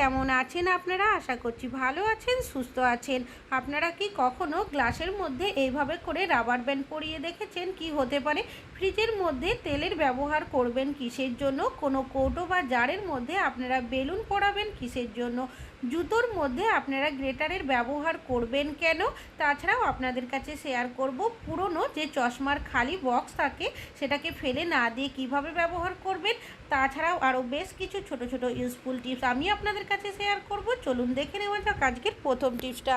কেমন আছেন আপনারা? আশা করছি ভালো আছেন, সুস্থ আছেন। আপনারা কি কখনো গ্লাসের মধ্যে এইভাবে করে রাবার ব্যান্ড পরিয়ে দেখেছেন? কি হতে পারে? ফ্রিজের মধ্যে তেলের ব্যবহার করবেন কিসের জন্য? কোনো কৌটো বা জারের মধ্যে আপনারা বেলুন পরাবেন কিসের জন্য? জুতোর মধ্যে আপনারা গ্রেটারের ব্যবহার করবেন কেন? তাছাড়াও আপনাদের কাছে শেয়ার করব পুরনো যে চশমার খালি বক্স থাকে, সেটাকে ফেলে না দিয়ে কীভাবে ব্যবহার করবেন? তাছাড়াও আরও বেশ কিছু ছোট ছোট ইউজফুল টিপস আমি আপনাদের কাছে শেয়ার করব। চলুন দেখে নেওয়া যাক আজকের প্রথম টিপসটা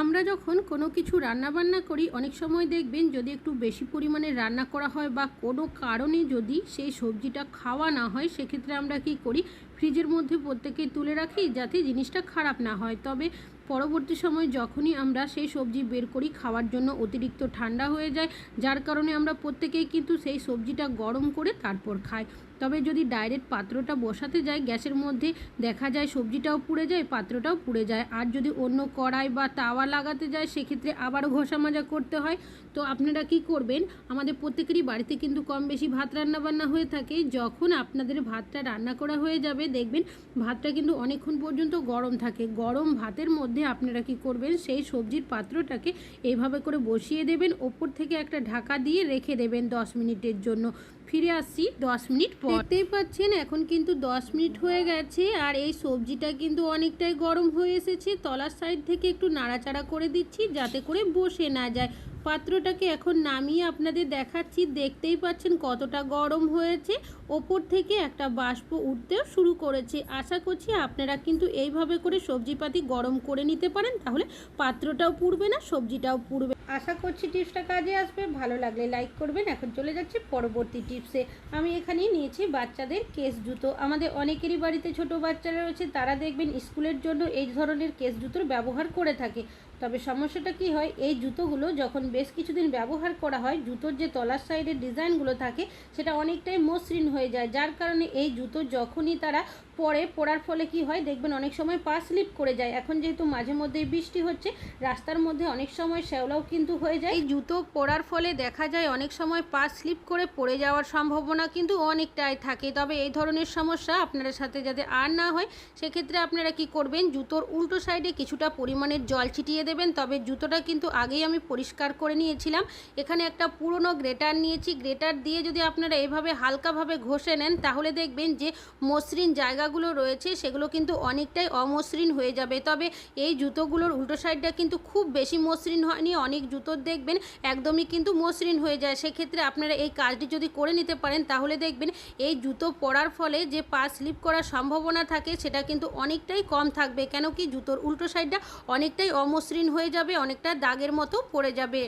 আমরা যখন কোনো কিছু রান্না বান্না করি, অনেক সময় দেখবেন যদি একটু বেশি পরিমাণে রান্না করা হয় বা কোনো কারণে যদি সেই সবজিটা খাওয়া না হয়, সেক্ষেত্রে আমরা কি করি? ফ্রিজের মধ্যে প্রত্যেকেই তুলে রাখি যাতে জিনিসটা খারাপ না হয়। তবে পরবর্তী সময় যখনই আমরা সেই সবজি বের করি, খাওয়ার জন্য অতিরিক্ত ঠান্ডা হয়ে যায়, যার কারণে আমরা প্রত্যেকেই কিন্তু সেই সবজিটা গরম করে তারপর খাই। তবে যদি ডাইরেক্ট পাত্রটা বসাতে যায়, গ্যাসের মধ্যে দেখা যায় সবজিটাও পুড়ে যায়, পাত্রটাও পুড়ে যায়। আর যদি অন্য কড়াই বা তাওয়া লাগাতে যায়, সেক্ষেত্রে আবারও ঘষা মাজা করতে হয়। তো আপনারা কি করবেন, আমাদের প্রত্যেকেরই বাড়িতে কিন্তু কম বেশি ভাত রান্না বান্না হয়ে থাকে। যখন আপনাদের ভাতটা রান্না করা হয়ে যাবে, দেখবেন ভাতটা কিন্তু অনেকক্ষণ পর্যন্ত গরম থাকে। গরম ভাতের মধ্যে আপনারা কি করবেন, সেই সবজির পাত্রটাকে এইভাবে করে বসিয়ে দেবেন। ওপর থেকে একটা ঢাকা দিয়ে রেখে দেবেন দশ মিনিটের জন্য। ফিরে আসছি দশ মিনিট পর। দেখতেই পাচ্ছেন, এখন কিন্তু দশ মিনিট হয়ে গেছে আর এই সবজিটা কিন্তু অনেকটাই গরম হয়ে এসেছে। তলার সাইড থেকে একটু নাড়াচাড়া করে দিচ্ছি যাতে করে বসে না যায়। পাত্রটাকে এখন নামিয়ে আপনাদের দেখাচ্ছি। দেখতেই পাচ্ছেন কতটা গরম হয়েছে। ওপর থেকে একটা বাষ্প উঠতেও শুরু করেছে। আশা করছি আপনারা কিন্তু এইভাবে করে সবজিপাতি গরম করে নিতে পারেন। তাহলে পাত্রটাও পুড়বে না, সবজিটাও পুড়বে। আশা করছি টিপসটা কাজে আসবে। ভালো লাগলে লাইক করবেন। এখন চলে যাচ্ছে পরবর্তী টিপসে আমি এখানেই নিয়েছি বাচ্চাদের কেস জুতো। আমাদের অনেকেরই বাড়িতে ছোট বাচ্চারা রয়েছে, তারা দেখবেন স্কুলের জন্য এই ধরনের কেস জুতোর ব্যবহার করে থাকে। তবে সমস্যাটা কি হয়, এই জুতোগুলো যখন বেশ কিছুদিন ব্যবহার করা হয়, জুতোর যে তলার সাইডের ডিজাইনগুলো থাকে, সেটা অনেকটাই মসৃণ হয়ে যায়। যার কারণে এই জুতো যখনই তারা পরে পড়ার ফলে কি হয়, দেখবেন অনেক সময় পা স্লিপ করে যায়। এখন যেহেতু মাঝে মধ্যেই বৃষ্টি হচ্ছে, রাস্তার মধ্যে অনেক সময় শ্যাওলাও কিন্তু হয়ে যায়। এই জুতো পরার ফলে দেখা যায় অনেক সময় পা স্লিপ করে পড়ে যাওয়ার সম্ভাবনা কিন্তু অনেকটাই থাকে। তবে এই ধরনের সমস্যা আপনাদের সাথে যাতে আর না হয়, সেক্ষেত্রে আপনারা কি করবেন, জুতোর উল্টো সাইডে কিছুটা পরিমাণের জল ছিটিয়ে দেবেন তবে জুতোটা কিন্তু আগেই আমি পরিষ্কার করে নিয়েছিলাম। এখানে একটা পুরনো গ্রেটার নিয়েছি। গ্রেটার দিয়ে যদি আপনারা এভাবে হালকাভাবে ঘষে নেন, তাহলে দেখবেন যে মসৃণ জায়গাগুলো রয়েছে, সেগুলো কিন্তু অনেকটাই অমসৃণ হয়ে যাবে। তবে এই জুতোগুলোর উল্টো সাইডটা কিন্তু খুব বেশি মসৃণ হয়নি, অনেক জুতোর দেখবেন একদমই কিন্তু মসৃণ হয়ে যায়। সেক্ষেত্রে আপনারা এই কাজটি যদি করে নিতে পারেন, তাহলে দেখবেন এই জুতো পরার ফলে যে পা স্লিপ করার সম্ভাবনা থাকে, সেটা কিন্তু অনেকটাই কম থাকবে। কেন কি জুতোর উল্টো সাইডটা অনেকটাই অমসৃণ হয়ে যাবে অনেকটা দাগের মতো পড়ে যাবে।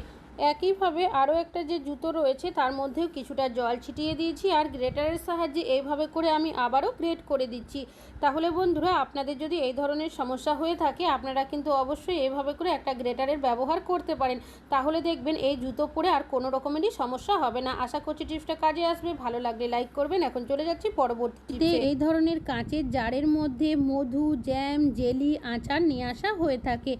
একইভাবে আরও একটা যে জুতো রয়েছে তার মধ্যেও কিছুটা জল ছিটিয়ে দিয়েছি আর গ্রেটারের সাহায্যে এইভাবে করে আমি আবারও গ্রেট করে দিচ্ছি। তাহলে বন্ধুরা আপনাদের যদি এই ধরনের সমস্যা হয়ে থাকে আপনারা কিন্তু অবশ্যই এইভাবে করে একটা গ্রেটারের ব্যবহার করতে পারেন। তাহলে দেখবেন এই জুতো পরে আর কোনো রকমেরই সমস্যা হবে না। আশা করছি টিপসটা কাজে আসবে। ভালো লাগলে লাইক করবেন। এখন চলে যাচ্ছি পরবর্তীতে এই ধরনের কাঁচের জারের মধ্যে মধু জ্যাম জেলি আচার নিয়ে আসা হয়ে থাকে।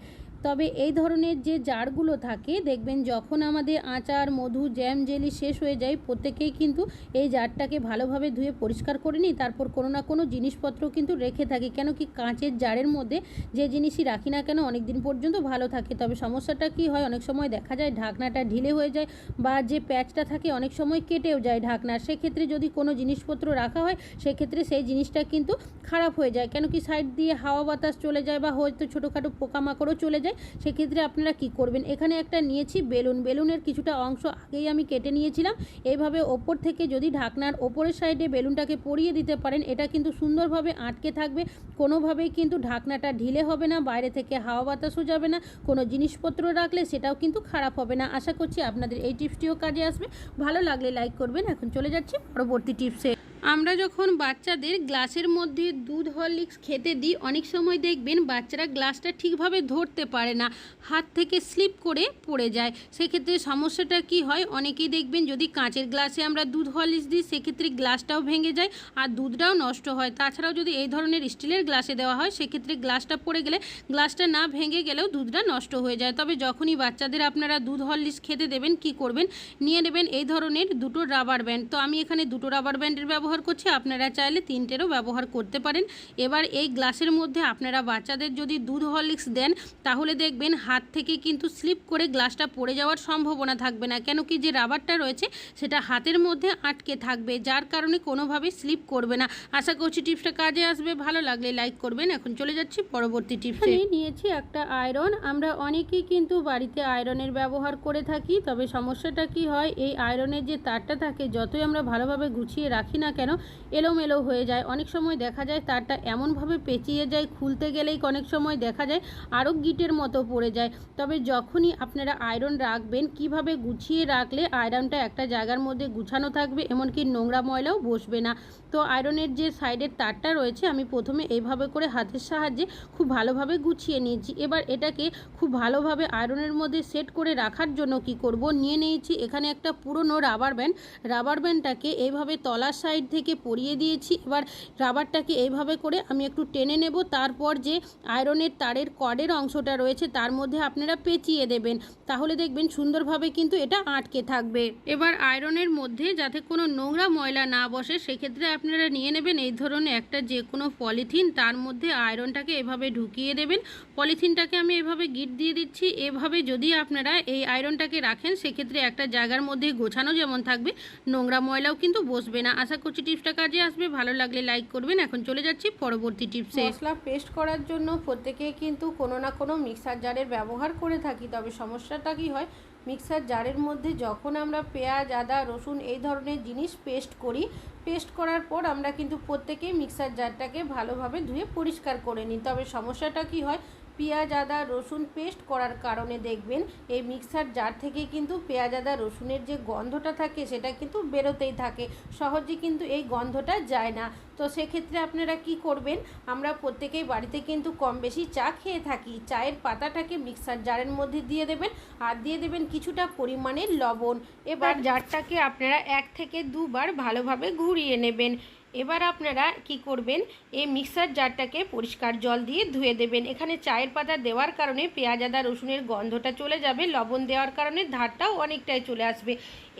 তবে এই ধরনের যে জারগুলো থাকে, দেখবেন যখন আমাদের আচার, মধু, জ্যাম, জেলি শেষ হয়ে যায়, প্রত্যেকেই কিন্তু এই জারটাকে ভালোভাবে ধুয়ে পরিষ্কার করে নিই। তারপর কোনো না কোনো জিনিসপত্র কিন্তু রেখে থাকি। কেন কি কাঁচের জারের মধ্যে যে জিনিসই রাখি না কেন অনেক দিন পর্যন্ত ভালো থাকে। তবে সমস্যাটা কি হয়? অনেক সময় দেখা যায় ঢাকনাটা ঢিলে হয়ে যায় বা যে প্যাচটা থাকে অনেক সময় কেটেও যায় ঢাকনা। সেক্ষেত্রে যদি কোনো জিনিসপত্র রাখা হয়, সেক্ষেত্রে সেই জিনিসটা কিন্তু খারাপ হয়ে যায়। কেন কি সাইড দিয়ে হাওয়া বাতাস চলে যায় বা হয়তো ছোটোখাটো পোকামাকড়ও চলে যায়। সেক্ষেত্রে আপনারা কি করবেন? এখানে একটা নিয়েছি বেলুন। বেলুনের কিছুটা অংশ আগেই আমি কেটে নিয়েছিলাম। এইভাবে ওপর থেকে যদি ঢাকনার ওপরের সাইডে বেলুনটাকে পরিয়ে দিতে পারেন, এটা কিন্তু সুন্দরভাবে আটকে থাকবে। কোনোভাবেই কিন্তু ঢাকনাটা ঢিলে হবে না, বাইরে থেকে হাওয়া বাতাসও যাবে না। কোনো জিনিসপত্র রাখলে সেটাও কিন্তু খারাপ হবে না। আশা করছি আপনাদের এই টিপসটিও কাজে আসবে। ভালো লাগলে লাইক করবেন। এখন চলে যাচ্ছি পরবর্তী টিপসে। আমরা যখন বাচ্চাদের গ্লাসের মধ্যে দুধ, হরলিক্স খেতে দিই, অনেক সময় দেখবেন বাচ্চারা গ্লাসটা ঠিকভাবে ধরতে পারে না। হাত থেকে স্লিপ করে পড়ে যায়। সেক্ষেত্রে সমস্যাটা কি হয়? অনেকেই দেখবেন যদি কাঁচের গ্লাসে আমরা দুধ, হরলিক্স দিই, সেক্ষেত্রে গ্লাসটাও ভেঙে যায় আর দুধটাও নষ্ট হয়। তাছাড়াও যদি এই ধরনের স্টিলের গ্লাসে দেওয়া হয়, সেক্ষেত্রে গ্লাসটা পড়ে গেলে গ্লাসটা না ভেঙে গেলেও দুধটা নষ্ট হয়ে যায়। তবে যখনই বাচ্চাদের আপনারা দুধ, হরলিক্স খেতে দেবেন, কি করবেন? নিয়ে নেবেন এই ধরনের দুটো রাবার ব্যান্ড। তো আমি এখানে দুটো রাবার ব্যান্ডের ব্যবহার ব্যবহার করছি, আপনারা চাইলে তিনটেরও ব্যবহার করতে পারেন। এবার এই গ্লাসের মধ্যে আপনারা বাচ্চাদের যদি দুধ হরলিক্স দেন, তাহলে দেখবেন হাত থেকে কিন্তু স্লিপ করে গ্লাসটা পড়ে যাওয়ার সম্ভাবনা থাকবে না। কেন কি যে রাবারটা রয়েছে, সেটা হাতের মধ্যে আটকে থাকবে, যার কারণে কোনোভাবে স্লিপ করবে না। আশা করছি টিপসটা কাজে আসবে। ভালো লাগলে লাইক করবেন। এখন চলে যাচ্ছি পরবর্তী টিপসে। নিয়েছি একটা আয়রন। আমরা অনেকেই কিন্তু বাড়িতে আয়রনের ব্যবহার করে থাকি, তবে সমস্যাটা কি হয়? এই আয়রনের যে তারটা থাকে, যতই আমরা ভালোভাবে গুছিয়ে রাখি না কেন এলোমেলো হয়ে যায়। অনেক সময় দেখা যায় তারটা এমনভাবে পেঁচিয়ে যায়, খুলতে গেলেই অনেক সময় দেখা যায় আরও গিটের মতো পড়ে যায়। তবে যখনই আপনারা আয়রন রাখবেন, কীভাবে গুছিয়ে রাখলে আয়রনটা একটা জায়গার মধ্যে গুছানো থাকবে, এমনকি নোংরা ময়লাও বসবে না। তো আয়রনের যে সাইডের তারটা রয়েছে, আমি প্রথমে এইভাবে করে হাতের সাহায্যে খুব ভালোভাবে গুছিয়ে নিয়েছি। এবার এটাকে খুব ভালোভাবে আয়রনের মধ্যে সেট করে রাখার জন্য কি করব, নিয়ে নিয়েছি এখানে একটা পুরনো রাবার ব্যান্ড। রাবার ব্যান্ডটাকে এইভাবে তলার সাইড থেকে পরিয়ে দিয়েছি। এবার রাবারটাকে এইভাবে করে আমি একটু টেনে নেব। তারপর যে আয়রনের তারের কর্ডের অংশটা রয়েছে, তার মধ্যে আপনারা পেঁচিয়ে দেবেন। তাহলে দেখবেন সুন্দরভাবে কিন্তু এটা আটকে থাকবে। এবার আয়রনের মধ্যে যাতে কোনো নোংরা ময়লা না বসে, সেক্ষেত্রে আপনারা নিয়ে নেবেন এই ধরনের একটা যে কোনো পলিথিন। তার মধ্যে আয়রনটাকে এভাবে ঢুকিয়ে দেবেন। পলিথিনটাকে আমি এভাবে গিট দিয়ে দিচ্ছি। এভাবে যদি আপনারা এই আয়রনটাকে রাখেন, সেক্ষেত্রে একটা জায়গার মধ্যে গোছানো যেমন থাকবে, নোংরা ময়লাও কিন্তু বসবে না। আশা করছি টিপসটা কাজে আসবে। ভালো লাগলে লাইক করবেন। এখন চলে যাচ্ছি পরবর্তী টিপসে। মশলা পেস্ট করার জন্য প্রত্যেকে কিন্তু কোনো না কোনো মিক্সার জারের ব্যবহার করে থাকি। তবে সমস্যাটা কি হয়? মিক্সার জারের মধ্যে যখন আমরা পেঁয়াজ, আদা, রসুন এই ধরনের জিনিস পেস্ট করি পেস্ট করার পর আমরা কিন্তু প্রত্যেকেই মিক্সার জারটাকে ভালোভাবে ধুয়ে পরিষ্কার করে নিই। তবে সমস্যাটা কি হয়? পেঁয়াজ আদা রসুন পেস্ট করার কারণে দেখবেন এই মিক্সার জার থেকে কিন্তু পেঁয়াজ আদা রসুনের যে গন্ধটা থাকে সেটা কিন্তু বেরোতেই থাকে। সহজে কিন্তু এই গন্ধটা যায় না। তো সেক্ষেত্রে আপনারা কি করবেন? আমরা প্রত্যেকেই বাড়িতে কিন্তু কম বেশি চা খেয়ে থাকি। চায়ের পাতাটাকে মিক্সার জারের মধ্যে দিয়ে দেবেন আর দিয়ে দেবেন কিছুটা পরিমাণের লবণ। এবার জারটাকে আপনারা এক থেকে দুবার ভালোভাবে ঘুরিয়ে নেবেন। এবার আপনারা কি করবেন? এই মিক্সার জারটাকে পরিষ্কার জল দিয়ে ধুয়ে দেবেন। এখানে চায়ের পাতা দেওয়ার কারণে পেঁয়াজ, আদা, রসুনের গন্ধটা চলে যাবে। লবণ দেওয়ার কারণে ধারটাও অনেকটাই চলে আসবে।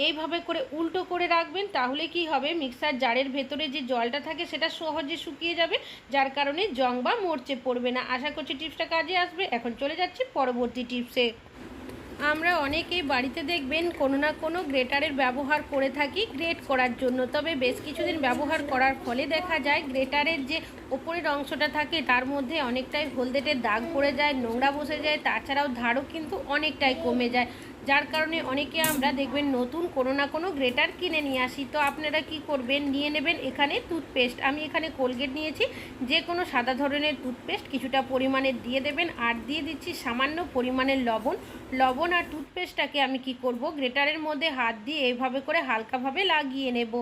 এইভাবে করে উল্টো করে রাখবেন, তাহলে কি হবে? মিক্সার জারের ভেতরে যে জলটা থাকে, সেটা সহজে শুকিয়ে যাবে। যার কারণে জং বা মরচে পড়বে না। আশা করছি টিপসটা কাজে আসবে। এখন চলে যাচ্ছি পরবর্তী টিপসে। আমরা অনেকেই বাড়িতে দেখবেন কোনো না কোনো গ্রেটারের ব্যবহার করে থাকি গ্রেট করার জন্য। তবে বেশ কিছুদিন ব্যবহার করার ফলে দেখা যায় গ্রেটারের যে ওপরের অংশটা থাকে তার মধ্যে অনেকটাই হলদেটের দাগ পড়ে যায়, নোংরা বসে যায়, তাছাড়াও ধারও কিন্তু অনেকটাই কমে যায়। যার কারণে অনেকে আমরা দেখবেন নতুন কোনো না কোনো গ্রেটার কিনে নিয়ে আসি। তো আপনারা কি করবেন? নিয়ে নেবেন এখানে টুথপেস্ট। আমি এখানে কোলগেট নিয়েছি। যে কোনো সাদা ধরনের টুথপেস্ট কিছুটা পরিমাণে দিয়ে দেবেন। আর দিয়ে দিচ্ছি সামান্য পরিমাণের লবণ। লবণ আর টুথপেস্টটাকে আমি কি করব? গ্রেটারের মধ্যে হাত দিয়ে এইভাবে করে হালকাভাবে লাগিয়ে নেব।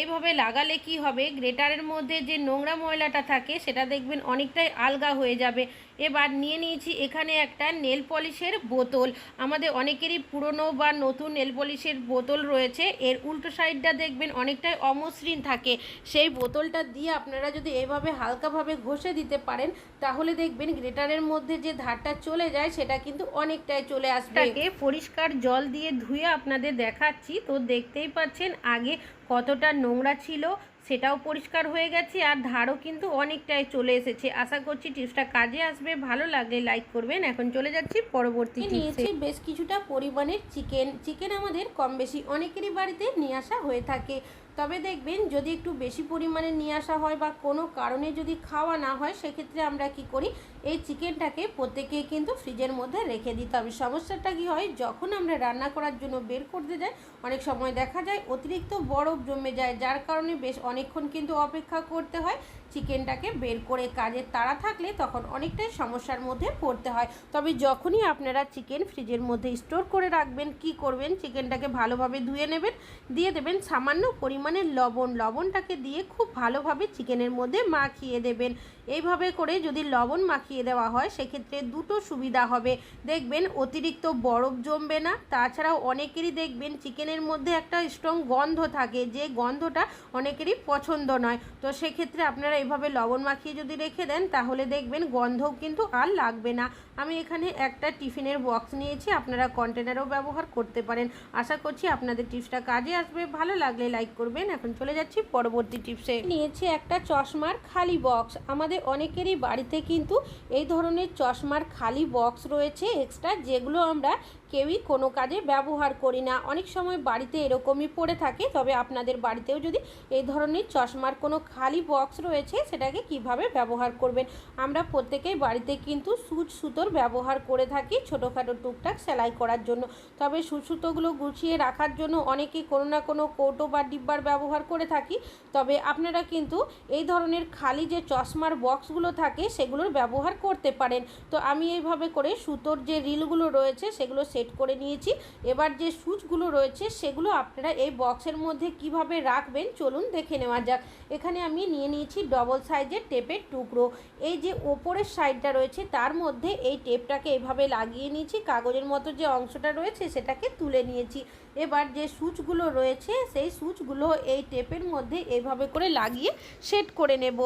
এইভাবে লাগালে কি হবে? গ্রেটারের মধ্যে যে নোংরা ময়লাটা থাকে, সেটা দেখবেন অনেকটাই আলগা হয়ে যাবে। এবার নিয়ে নিয়েছি এখানে একটা নেল পলিশের বোতল। আমাদের অনেকেরই পুরনো বা নতুন নেল পলিশের বোতল রয়েছে। এর উল্টো সাইডটা দেখবেন অনেকটাই অমসৃণ থাকে। সেই বোতলটা দিয়ে আপনারা যদি এভাবে হালকাভাবে ঘষে দিতে পারেন, তাহলে দেখবেন গ্রেটারের মধ্যে যে ধারটা চলে যায়, সেটা কিন্তু অনেকটাই চলে আসবে। এটাকে পরিষ্কার জল দিয়ে ধুয়ে আপনাদের দেখাচ্ছি। তো দেখতেই পাচ্ছেন আগে কতটা নোংরা ছিল। সেটাও পরিষ্কার হয়ে গেছে আর ধারও কিন্তু অনেকটাই চলে এসেছে। আশা করছি টিপসটা কাজে আসবে ভালো লাগলে লাইক করবেন। এখন চলে যাচ্ছি পরবর্তী নিয়েছি বেশ কিছুটা পরিমাণের চিকেন। চিকেন আমাদের কম বেশি অনেকেরই বাড়িতে নিয়ে আসা হয়ে থাকে। তবে দেখবেন যদি একটু বেশি পরিমাণে নিয়ে আসা হয় বা কোনো কারণে যদি খাওয়া না হয়, সেক্ষেত্রে আমরা কি করি? এই চিকেনটাকে প্রত্যেকে কিন্তু ফ্রিজের মধ্যে রেখে দিতে হবে সমস্যাটা কি হয়? যখন আমরা রান্না করার জন্য বের করতে যাই, অনেক সময় দেখা যায় অতিরিক্ত বরফ জমে যায়, যার কারণে বেশ অনেকক্ষণ কিন্তু অপেক্ষা করতে হয়। চিকেনটাকে বের করে কাজের তাড়া থাকলে তখন অনেকটাই সমস্যার মধ্যে পড়তে হয়। তবে যখনই আপনারা চিকেন ফ্রিজের মধ্যে স্টোর করে রাখবেন, কি করবেন? চিকেনটাকে ভালোভাবে ধুয়ে নেবেন, দিয়ে দেবেন সামান্য পরিমাণের লবণ। লবণটাকে দিয়ে খুব ভালোভাবে চিকেনের মধ্যে মাখিয়ে দেবেন। এইভাবে করে যদি লবণ মাখিয়ে দেওয়া হয়, সেক্ষেত্রে দুটো সুবিধা হবে। দেখবেন অতিরিক্ত বরফ জমবে না। তাছাড়াও অনেকেরই দেখবেন চিকেনের মধ্যে একটা স্ট্রং গন্ধ থাকে, যে গন্ধটা অনেকেরই পছন্দ নয়। তো সেক্ষেত্রে আপনারা এইভাবে লবণ মাখিয়ে যদি রেখে দেন তাহলে দেখবেন গন্ধও কিন্তু আর লাগবে না। আমি এখানে একটা টিফিনের বক্স নিয়েছি, আপনারা কন্টেনারও ব্যবহার করতে পারেন। আশা করছি আপনাদের টিপসটা কাজে আসবে। ভালো লাগলে লাইক করবেন। এখন চলে যাচ্ছি পরবর্তী টিপসে। নিয়েছি একটা চশমার খালি বক্স। আমাদের অনেকেরই বাড়িতে কিন্তু এই ধরনের চশমার খালি বক্স রয়েছে এক্সট্রা, যেগুলো আমরা কেউই কোনো কাজে ব্যবহার করি না। অনেক সময় বাড়িতে এরকমই পড়ে থাকে, তবে আপনাদের বাড়িতেও যদি এই ধরনের চশমার কোনো খালি বক্স রয়েছে, সেটাকে কীভাবে ব্যবহার করবেন? আমরা প্রত্যেকেই বাড়িতে কিন্তু সুচ সুতোর ব্যবহার করে থাকি ছোটোখাটো টুকটাক সেলাই করার জন্য। তবে সুচ সুতোগুলো গুছিয়ে রাখার জন্য অনেকে কোনো না কোনো কৌটো বা ডিব্বার ব্যবহার করে থাকি। তবে আপনারা কিন্তু এই ধরনের খালি যে চশমার বক্সগুলো থাকে, সেগুলোর ব্যবহার করতে পারেন। তো আমি এইভাবে করে সুতোর যে রিলগুলো রয়েছে, সেগুলো সেট করে নিয়েছি। এবার যে সুচগুলো রয়েছে, সেগুলো আপনারা এই বক্সের মধ্যে কীভাবে রাখবেন, চলুন দেখে নেওয়া যাক। এখানে আমি নিয়ে নিয়েছি ডবল সাইজের টেপের টুকরো। এই যে ওপরের সাইডটা রয়েছে, তার মধ্যে এই টেপটাকে এভাবে লাগিয়ে নিয়েছি কাগজের মতো যে অংশটা রয়েছে সেটাকে তুলে নিয়েছি। এবার যে সুচগুলো রয়েছে, সেই সুচগুলো এই টেপের মধ্যে এইভাবে করে লাগিয়ে সেট করে নেব।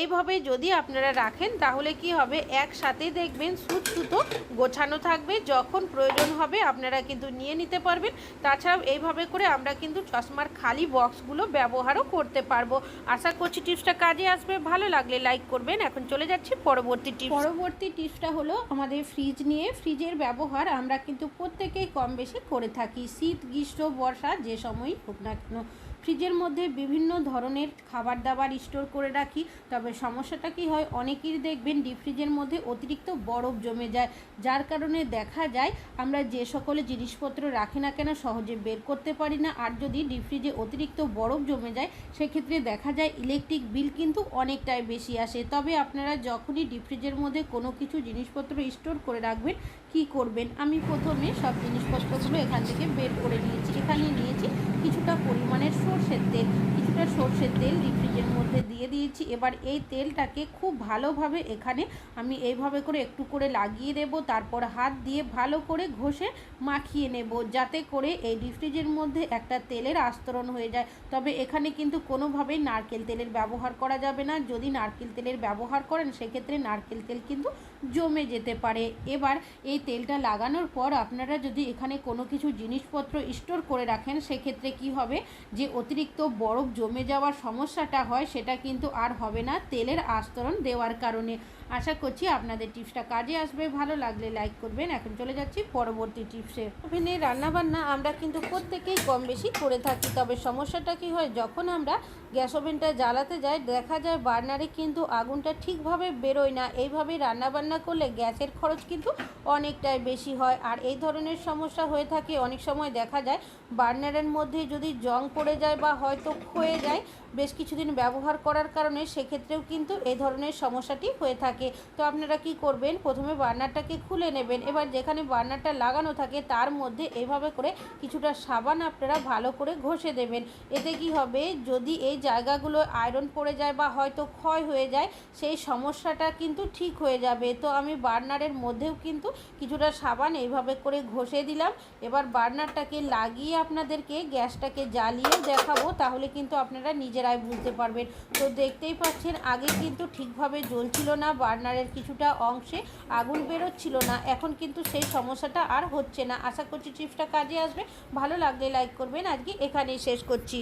এইভাবে যদি আপনারা রাখেন, তাহলে কি হবে? একসাথে দেখবেন সুচ সুতো গোছানো থাকবে। যখন প্রয়োজন হবে, আপনারা কিন্তু নিয়ে নিতে পারবেন। তাছাড়াও এইভাবে করে আমরা কিন্তু চশমার খালি বক্সগুলো ব্যবহারও করতে পারব। আশা করছি টিপসটা কাজে আসবে। ভালো লাগলে লাইক করবেন। এখন চলে যাচ্ছি পরবর্তী টিপস। পরবর্তী টিপসটা হলো আমাদের ফ্রিজ নিয়ে। ফ্রিজের ব্যবহার আমরা কিন্তু প্রত্যেকেই কম বেশি করে থাকি। শীত গ্রীষ্ম বর্ষা যে সময়ই হোক না কেন ফ্রিজের মধ্যে বিভিন্ন ধরনের খাবার দাবার স্টোর করে রাখি। তবে সমস্যাটা কি হয় অনেকেরই দেখবেন ডিপ ফ্রিজের মধ্যে অতিরিক্ত বরফ জমে যায়। যার কারণে দেখা যায়, আমরা যে সকলে জিনিসপত্র রাখি না কেন সহজে বের করতে পারি না। আর যদি ডিপ ফ্রিজে অতিরিক্ত বরফ জমে যায়, সেক্ষেত্রে দেখা যায় ইলেকট্রিক বিল কিন্তু অনেকটাই বেশি আসে। তবে আপনারা যখনই ডিপ ফ্রিজের মধ্যে কোনো কিছু জিনিসপত্র স্টোর করে রাখবেন, কি করবেন? আমি প্রথমে সব জিনিসপত্রগুলো এখান থেকে বের করে নিয়েছি। এখানে নিয়েছি কিছুটা পরিমাণের সর্ষের তেল, কিছুটা সর্ষের তেল ডিপ মধ্যে দিয়ে দিয়েছি। এবার এই তেলটাকে খুব ভালোভাবে এখানে আমি এইভাবে করে একটু করে লাগিয়ে দেব, তারপর হাত দিয়ে ভালো করে ঘষে মাখিয়ে নেব, যাতে করে এই ডিপ মধ্যে একটা তেলের আস্তরণ হয়ে যায়। তবে এখানে কিন্তু কোনোভাবেই নারকেল তেলের ব্যবহার করা যাবে না। যদি নারকেল তেলের ব্যবহার করেন, সেক্ষেত্রে নারকেল তেল কিন্তু জমে যেতে পারে। এবার এই তেলটা লাগানোর পর আপনারা যদি এখানে কোনো কিছু জিনিসপত্র স্টোর করে রাখেন, সেক্ষেত্রে কি হবে? যে অতিরিক্ত বরফ জমে যাওয়ার সমস্যাটা হয়, সেটা কিন্তু আর হবে না তেলের আস্তরণ দেওয়ার কারণে। আশা করছি আপনাদের টিপসটা কাজে আসবে। ভালো লাগলে লাইক করবেন। এখন চলে যাচ্ছি পরবর্তী টিপসে। ওভেনে রান্নাবান্না আমরা কিন্তু প্রত্যেকেই কম বেশি করে থাকি, তবে সমস্যাটা কি হয়? যখন আমরা গ্যাস ওভেনটা জ্বালাতে যাই, দেখা যায় বার্নারে কিন্তু আগুনটা ঠিকভাবে বেরোয় না। এইভাবেই রান্নাবান্না করলে গ্যাসের খরচ কিন্তু অনেকটাই বেশি হয়। আর এই ধরনের সমস্যা হয়ে থাকে, অনেক সময় দেখা যায় বার্নারের মধ্যে যদি জং পড়ে যায় বা হয়তো ক্ষয়ে যায় বেশ কিছুদিন ব্যবহার করার কারণে সেক্ষেত্রেও কিন্তু এই ধরনের সমস্যাটি হয়ে থাকে। তো আপনারা কি করবেন? প্রথমে বার্নারটাকে খুলে নেবেন। এবার যেখানে বার্নারটা লাগানো থাকে তার মধ্যে এইভাবে করে কিছুটা সাবান আপনারা ভালো করে ঘষে দেবেন। এতে কি হবে? যদি এই জায়গাগুলো আয়রন পড়ে যায় বা হয়তো ক্ষয় হয়ে যায়, সেই সমস্যাটা কিন্তু ঠিক হয়ে যাবে। তো আমি বার্নারের মধ্যেও কিন্তু কিছুটা সাবান এইভাবে করে ঘষে দিলাম। এবার বার্নারটাকে লাগিয়ে আপনাদেরকে গ্যাসটাকে জ্বালিয়ে দেখাবো। তাহলে কিন্তু আপনারা নিজেরাই বুঝতে পারবেন। তো দেখতেই পাচ্ছেন, আগে কিন্তু ঠিকভাবে জ্বলছিল না, বার্নারের কিছুটা অংশে আগুন বেরোচ্ছিল না। এখন কিন্তু সেই সমস্যাটা আর হচ্ছে না। আশা করছি টিপসটা কাজে আসবে। ভালো লাগলে লাইক করবেন। আজকে এখানেই শেষ করছি।